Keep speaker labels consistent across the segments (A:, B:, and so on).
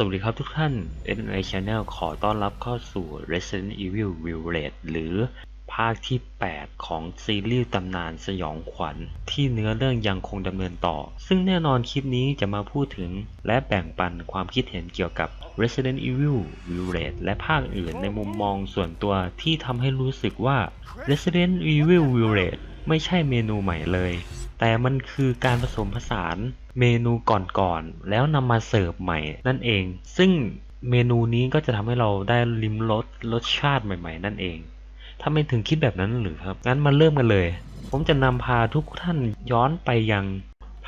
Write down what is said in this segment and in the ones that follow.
A: สวัสดีครับทุกท่าน NI Channel ขอต้อนรับเข้าสู่ Resident Evil Village หรือภาคที่ 8 ของซีรีส์ตำนานสยองขวัญ ที่เนื้อเรื่องยังคงดำเนินต่อ ซึ่งแน่นอนคลิปนี้จะมาพูดถึงและแบ่งปันความคิดเห็นเกี่ยวกับ Resident Evil Village และภาคอื่นในมุมมองส่วนตัวที่ทำให้รู้สึกว่า Resident Evil Village ไม่ใช่เมนูใหม่เลย แต่มันคือการผสมผสาน เมนูก่อนๆแล้วนำมาเสิร์ฟใหม่นั่นเอง ซึ่งเมนูนี้ก็จะทำให้เราได้ลิ้มรสรสชาติใหม่ ๆ นั่นเองทำไม่ถึงคิดแบบนั้นหรือครับ งั้นมาเริ่มกันเลย ผมจะนำพาทุกท่านย้อนไปยัง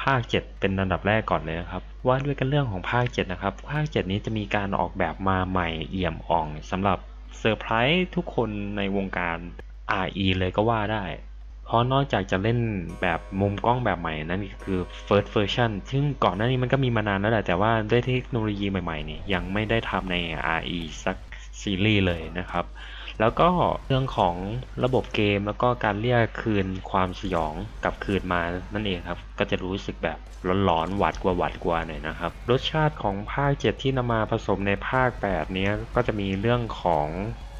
A: ภาค 7 เป็นอันดับแรกก่อนเลยนะครับ ว่าด้วยกันเรื่องของภาค 7 นะครับ ภาค 7 นี้จะมีการออกแบบมาใหม่เอี่ยมอ่องสำหรับเซอร์ไพรส์ทุกคนในวงการ RE เลยก็ว่าได้ เพราะนอกจากจะเล่นแบบมุมกล้องแบบใหม่นั่นคือ first version ซึ่งก่อนหน้านี้มันก็มีมานานแล้วแหละแต่ว่าด้วยเทคโนโลยีใหม่ๆนี่ยังไม่ได้ทำใน RE สักซีรีส์เลยนะครับ แล้วก็เรื่องของระบบเกมแล้วก็การเรียกคืนความสยองกลับคืนมานั่นเองครับ ก็จะรู้สึกแบบร้อนๆหวาดกว่าหวาดกว่าหน่อยนะครับ รสชาติของภาค 7 ที่นำมาผสมในภาค8เนี้ยก็จะมีเรื่องของ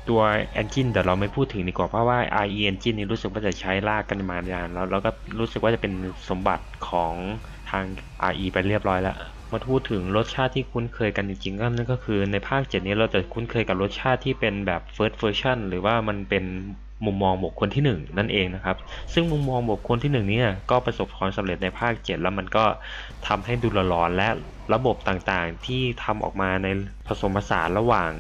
A: ตัว engine แต่เราไม่พูดถึงดีกว่าเพราะว่า IE engine นี่รู้สึกว่าจะใช้ลากกันมานานแล้วแล้วก็รู้สึกว่าจะเป็นสมบัติของทาง RE ไปเรียบร้อยแล้วมาพูดถึงรสชาติที่คุ้นเคยกันจริงๆก็นั่นก็คือในภาค 7 นี้เราจะคุ้นเคยกับรสชาติที่เป็นแบบ first version หรือว่ามันเป็นมุมมองบุคคลที่ 1 นั่นเองนะครับ ซึ่งมุมมองบุคคลที่ 1 นี้ก็ประสบความสำเร็จในภาค 7 แล้วมันก็ทำให้ดูละร้อนและระบบต่างๆ ที่ทำออกมาในผสมผสานระหว่าง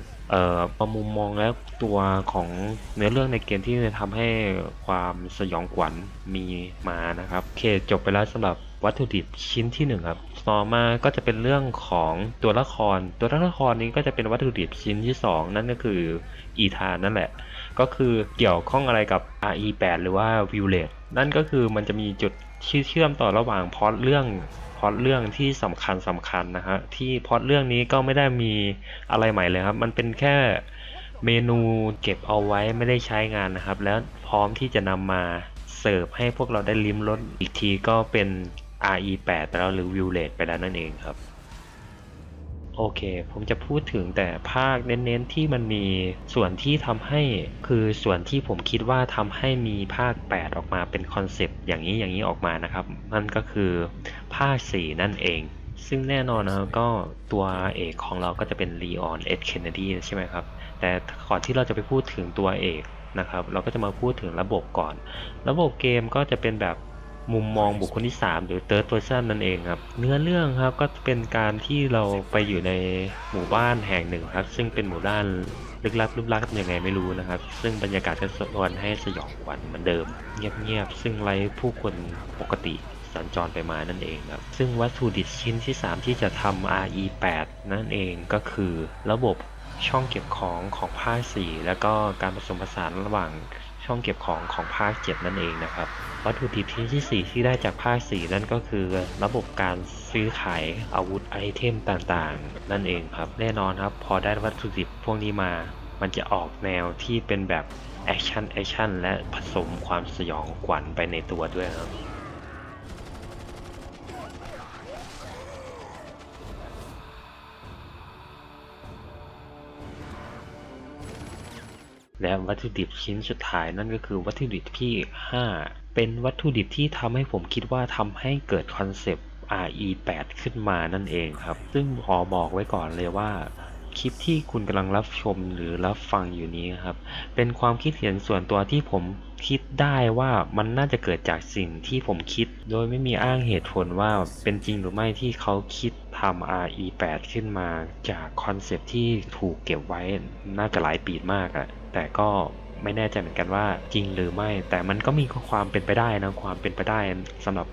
A: ประมุมมองแล้วตัวของเนื้อเรื่องในเกมที่จะทำให้ความสยองขวัญมีมานะครับโอเคจบไปแล้วสำหรับวัตถุดิบชิ้นที่หนึ่งครับ ต่อมาก็จะเป็นเรื่องของตัวละคร ตัวละครนี้ก็จะเป็นวัตถุดิบชิ้นที่สองนั่นก็คืออีธานนั่นแหละ ก็คือเกี่ยวข้องอะไรกับ RE8 หรือว่า Village นั่นก็คือมันจะมีจุดที่เชื่อมต่อระหว่างพอตเรื่อง พอดเรื่องที่สำคัญสำคัญนะฮะที่พอดเรื่องนี้ก็ไม่ได้มีอะไรใหม่เลยครับ มันเป็นแค่เมนูเก็บเอาไว้ไม่ได้ใช้งานนะครับ แล้วพร้อมที่จะนำมาเสิร์ฟให้พวกเราได้ลิ้มรสอีกทีก็เป็น RE8 ไปแล้วหรือ Village ไปแล้วนั่นเองครับ โอเค ผมจะพูดถึงแต่ภาคเน้นๆที่มันมีส่วนที่ทำให้คือส่วนที่ผมคิดว่าทำให้มีภาค 8 ออกมาเป็นคอนเซปต์อย่างนี้อย่างนี้ออกมานะครับนั่นก็คือภาค 4 นั่นเอง ซึ่งแน่นอนนะก็ตัวเอกของเราก็จะเป็นลีออนเอ็ดเคนเนดีใช่ไหมครับ แต่ก่อนที่เราจะไปพูดถึงตัวเอกนะครับ เราก็จะมาพูดถึงระบบก่อน ระบบเกมก็จะเป็นแบบ มุมมองบุคคลที่ 3 หรือ third person นั่นเองครับ เนื้อเรื่องครับก็เป็นการที่เราไปอยู่ในหมู่บ้านแห่งหนึ่งครับ ซึ่งเป็นหมู่บ้านลึกลับลึกลับยังไงไม่รู้นะครับ ซึ่งบรรยากาศก็สะท้อนให้สยองขวัญเหมือนเดิม เงียบๆซึ่งไร้ผู้คนปกติสัญจรไปมานั่นเองครับ ซึ่งวัตถุดิบชิ้นที่ 3 ที่จะทำ RE8 นั่นเองก็คือระบบช่องเก็บของของภาค4แล้วก็การผสมผสานระหว่างช่องเก็บของของภาค 7 นั่นเองนะครับ วัตถุดิบชิ้นที่ 4 ที่ได้จากภาค 4 นั่นก็คือ ระบบการซื้อขายอาวุธไอเทมต่างๆ นั่นเองครับ แน่นอนครับ พอได้วัตถุดิบพวกนี้มา มันจะออกแนวที่เป็นแบบแอคชั่นแอคชั่นและผสมความสยองขวัญไปในตัวด้วยครับและวัตถุดิบชิ้นสุดท้ายนั่นก็คือวัตถุดิบที่ 5 เป็นวัตถุดิบที่ทำให้ผมคิดว่าทำให้เกิดคอนเซปต์ RE8 ขึ้นมานั่นเองครับ ซึ่งขอบอกไว้ก่อนเลยว่า คลิปที่คุณกำลังรับชมหรือรับฟังอยู่นี้ครับ เป็นความคิดเห็นส่วนตัวที่ผมคิดได้ว่ามันน่าจะเกิดจากสิ่งที่ผมคิด โดยไม่มีอ้างเหตุผลว่าเป็นจริงหรือไม่ที่เขาคิดทำ RE8 ขึ้นมาจากคอนเซปต์ที่ถูกเก็บไว้น่าจะหลายปีมากอะแต่ก็ ไม่แน่ใจเหมือนกันว่าจริงหรือไม่ แต่มันก็มีความเป็นไปได้นะความเป็นไปได้สำหรับ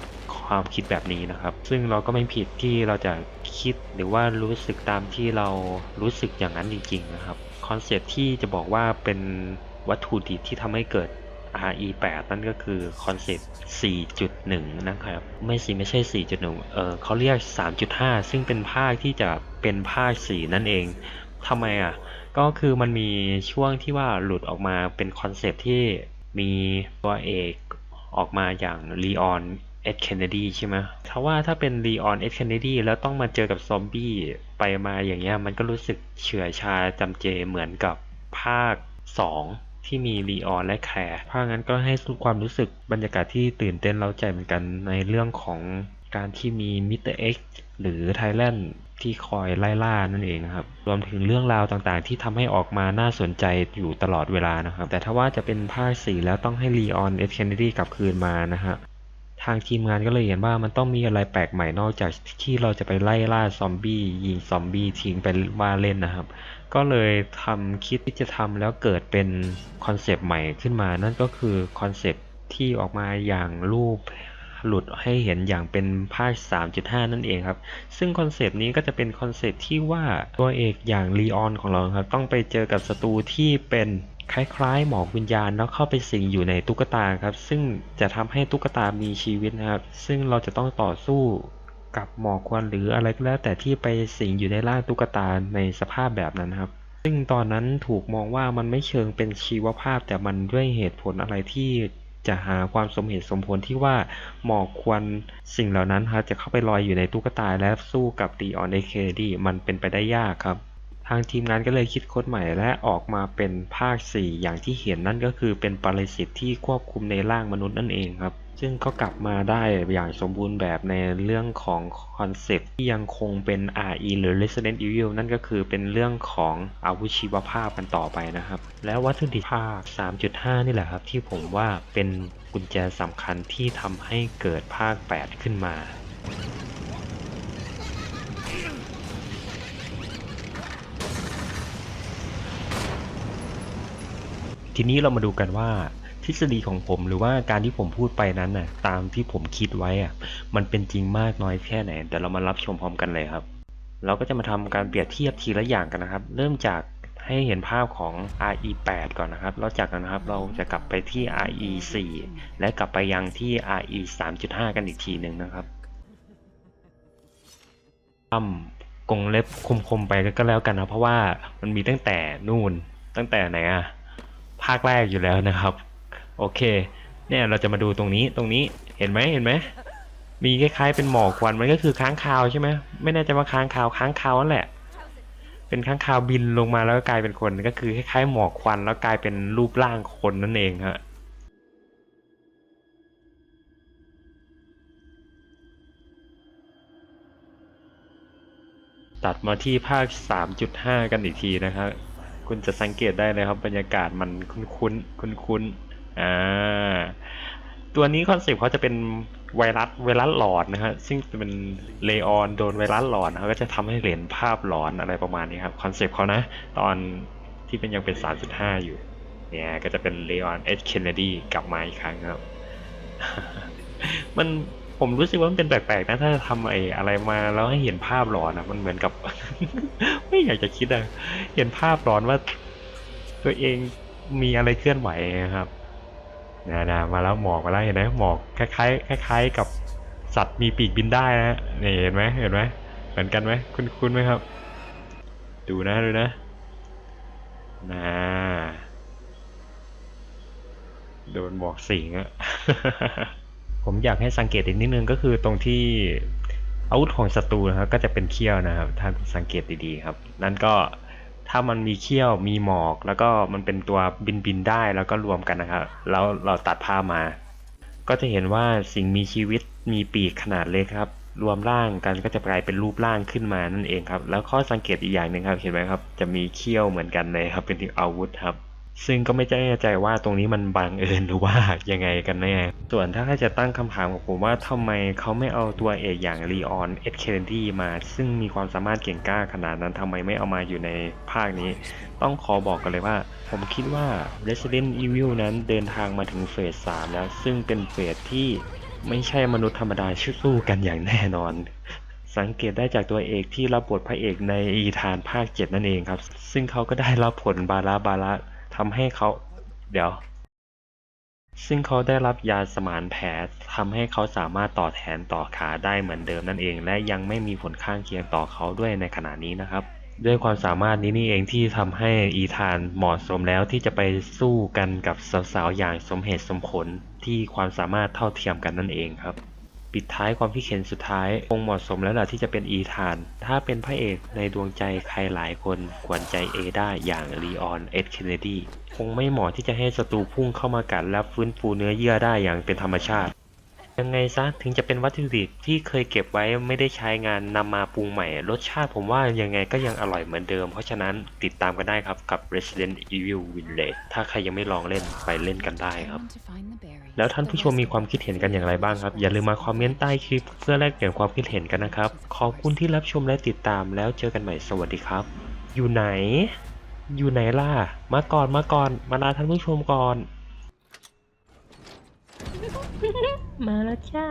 A: ความคิดแบบนี้นะครับ ซึ่งเราก็ไม่ผิดที่เราจะคิดหรือว่ารู้สึกตามที่เรารู้สึกอย่างนั้นจริงๆนะครับคอนเซปที่จะบอกว่าเป็นวัตถุดิบที่ทำให้เกิด RE8 นั่นก็คือคอนเซปต์ 4.1 นะครับ ไม่สิไม่ใช่ 4.1 เออเขาเรียก 3.5 ซึ่งเป็นภาคที่จะเป็นภาค 4 นั่นเองทำไมอะ ก็คือมันมีช่วงที่ว่าหลุดออกมาเป็นคอนเซปต์ที่มีตัวเอกออกมาอย่าง Leon เอ็ดเคนเนดีใช่ไหมถ้าว่าถ้าเป็นลีออนเอ็ดเคนเนดีแล้วต้องมาเจอกับซอมบี้ไปมาอย่างเงี้ยมันก็รู้สึกเฉื่อยชาจำเจเหมือนกับภาค 2 ที่มีลีออนและแคร์เพราะงั้นก็ให้ความรู้สึกบรรยากาศที่ตื่นเต้นเร้าใจเหมือนกันในเรื่องของการที่มีมิสเตอร์เอ็กหรือไทแลนด์ที่คอยไล่ล่านั่นเองนะครับ รวมถึงเรื่องราวต่างๆ ที่ทำให้ออกมาน่าสนใจอยู่ตลอดเวลานะครับ แต่ถ้าว่าจะเป็นภาค4แล้วต้องให้ลีออนเอฟเคนเนดีกลับคืนมานะฮะทางทีมงานก็เลยเห็นว่ามันต้องมีอะไรแปลกใหม่นอกจากที่เราจะไปไล่ล่าซอมบี้ยิงซอมบี้ทิ้งไปว่าเล่นนะครับ ก็เลยทำคิดที่จะทำแล้วเกิดเป็นคอนเซปต์ใหม่ขึ้นมา นั่นก็คือคอนเซปต์ที่ออกมาอย่างรูป หลุดให้เห็นอย่างเป็นภาค 3.5 นั่นเองครับ ซึ่งคอนเซปต์นี้ก็จะเป็นคอนเซปต์ที่ว่าตัวเอกอย่างลีออนของเราครับ ต้องไปเจอกับศัตรูที่เป็นคล้ายๆ หมอกวิญญาณแล้วเข้าไปสิงอยู่ในตุ๊กตาครับ ซึ่งจะทำให้ตุ๊กตามีชีวิตนะครับ ซึ่งเราจะต้องต่อสู้กับหมอกควันหรืออะไรก็แล้ว แต่ที่ไปสิงอยู่ในร่างตุ๊กตาในสภาพแบบนั้นครับ ซึ่งตอนนั้นถูกมองว่ามันไม่เชิงเป็นชีวภาพแต่มันด้วยเหตุผลอะไรที่ จะหาความสมเหตุสมผลที่ว่าหมอกควันสิ่งเหล่านั้นครับจะเข้าไปลอยอยู่ในตุ๊กตาและสู้กับตีออนเอเคดีมันเป็นไปได้ยากครับทางทีมงานก็เลยคิดค้นใหม่และออกมาเป็นภาค 4 อย่างที่เห็นนั่นก็คือเป็นปรสิตที่ควบคุมในร่างมนุษย์นั่นเองครับ ซึ่งก็กลับมาได้อย่างสมบูรณ์แบบในเรื่องของคอนเซปต์ที่ยังคงเป็น RE หรือ Resident Evil นั่นก็คือเป็นเรื่องของอาวุธชีวภาพกันต่อไปนะครับ และวัตถุดิบภาค 3.5 นี่แหละครับ ที่ผมว่าเป็นกุญแจสำคัญที่ทำให้เกิดภาค 8 ขึ้นมาทีนี้เรามาดูกันว่า ทฤษฎีของผมหรือว่าการที่ผมพูดไปนั้นน่ะ ตามที่ผมคิดไว้อะ มันเป็นจริงมากน้อยแค่ไหนเดี๋ยวเรามารับชมพร้อมกันเลยครับ เราก็จะมาทำการเปรียบเทียบทีละอย่างกันนะครับ เริ่มจากให้เห็นภาพของ RE 8ก่อนนะครับ แล้วจากนั้นนะครับเราจะกลับไปที่ RE 4และกลับไปยังที่ RE 3.5 กันอีกทีหนึ่งนะครับทำกงเล็บคมๆไปก็แล้วกันนะเพราะว่ามันมีตั้งแต่นู่นตั้งแต่ไหนอะภาคแรกอยู่แล้วนะครับ โอเค เนี่ยเราจะมาดูตรงนี้ตรงนี้เห็นไหมเห็นไหมมีคล้ายๆเป็นหมอกควันมันก็คือค้างคาวใช่ไหมไม่แน่ใจว่าค้างคาวค้างคาวนั่นแหละ เป็นค้างคาวบินลงมาแล้วก็กลายเป็นคนก็คือคล้ายๆหมอกควันแล้วกลายเป็นรูปร่างคนนั่นเองฮะตัดมาที่ภาค 3.5 กันอีกทีนะครับ คุณจะสังเกตได้เลยครับบรรยากาศมันคุ้นๆคุ้นๆ อ่าตัวนี้คอนเซ็ปต์เขาจะเป็นไวรัสไวรัสหลอนนะฮะซึ่งเป็นเลออนโดนไวรัสหลอนเขาก็จะทำให้เห็นภาพหลอนอะไรประมาณนี้ครับคอนเซ็ปต์เขานะตอนที่เป็นยังเป็น 3.5 อยู่เนี่ยก็จะเป็นเลออนเอชเคนเนดีกลับมาอีกครั้งครับ มันผมรู้สึกว่ามันเป็นแปลกๆนะถ้าทำไอ้อะไรมาแล้วให้เห็นภาพหลอนอะมันเหมือนกับ ไม่อยากจะคิดอะเห็นภาพหลอนว่า ตัวเองมีอะไรเคลื่อนไหวครับ นะนะมาแล้วหมอกมาแล้วเห็นไหมหมอกคล้ายๆคล้ายๆกับสัตว์มีปีกบินได้นะนี่เห็นไหมเห็นไหมเหมือนกันไหมคุ้นคุ้นไหมครับ ดูนะดูนะนะโดนหมอกสิงอะผมอยากให้สังเกตอีกนิดนึงก็คือตรงที่อาวุธของศัตรูนะครับก็จะเป็นเขี้ยวนะครับถ้าสังเกตดีๆครับ นั่นก็ ถ้ามันมีเขี้ยวมีหมอก แล้วก็มันเป็นตัวบินบินได้แล้วก็รวมกันนะครับแล้วเราตัดภาพมา ก็จะเห็นว่าสิ่งมีชีวิตมีปีกขนาดเล็กครับ รวมร่างกันก็จะกลายเป็นรูปร่างขึ้นมานั่นเองครับ แล้วข้อสังเกตอีกอย่างหนึ่งครับ เห็นไหมครับ จะมีเขี้ยวเหมือนกันเลยครับ เป็นที่อาวุธครับ ซึ่งก็ไม่แน่ใจว่าตรงนี้มันบังเอิญหรือว่ายังไงกันแน่ ส่วนถ้าจะตั้งคำถามกับผมว่าทำไมเขาไม่เอาตัวเอกอย่างลีออนเอ็ดเคนดี้มา ซึ่งมีความสามารถเก่งกล้าขนาดนั้นทำไมไม่เอามาอยู่ในภาคนี้ ต้องขอบอกกันเลยว่า ผมคิดว่า Resident Evil นั้นเดินทางมาถึงเฟส 3 แล้ว ซึ่งเป็นเฟสที่ไม่ใช่มนุษย์ธรรมดาสู้กันอย่างแน่นอนสังเกตได้จากตัวเอกที่รับบทพระเอกในอีธานภาค 7 นั่นเองครับ ซึ่งเขาก็ได้รับผลบาราบาระ ทำให้เขาเดี๋ยว ซึ่งเขาได้รับยาสมานแผลทำให้เขาสามารถต่อแขนต่อขาได้เหมือนเดิมนั่นเอง และยังไม่มีผลข้างเคียงต่อเขาด้วยในขณะนี้นะครับ ด้วยความสามารถนี้นี่เองที่ทำให้อีธานเหมาะสมแล้วที่จะไปสู้กันกับสาวๆอย่างสมเหตุสมผลที่ความสามารถเท่าเทียมกันนั่นเองครับ ปิดท้ายความคิดเห็นสุดท้ายคงเหมาะสมแล้วล่ะที่จะเป็นอีธาน ถ้าเป็นพระเอกในดวงใจใครหลายคนกวนใจเอได้อย่างลีออนเอ็ดเคนเนดีคงไม่เหมาะที่จะให้ศัตรูพุ่งเข้ามากัดและฟื้นฟูเนื้อเยื่อได้อย่างเป็นธรรมชาติ ยังไงซะถึงจะเป็นวัตถุดิบที่เคยเก็บไว้ไม่ได้ใช้งานนำมาปรุงใหม่ รสชาติผมว่ายังไงก็ยังอร่อยเหมือนเดิม เพราะฉะนั้นติดตามกันได้ครับกับ Resident Evil Village ถ้าใครยังไม่ลองเล่นไปเล่นกันได้ครับ แล้วท่านผู้ชมมีความคิดเห็นกันอย่างไรบ้างครับ อย่าลืมมาคอมเมนต์ใต้คลิปเพื่อแลกเปลี่ยนความคิดเห็นกันนะครับ ขอบคุณที่รับชมและติดตามแล้วเจอกันใหม่สวัสดีครับ อยู่ไหน อยู่ไหนล่ะ มาก่อนมาก่อน มาลาท่านผู้ชมก่อน
B: มาแล้วจ้า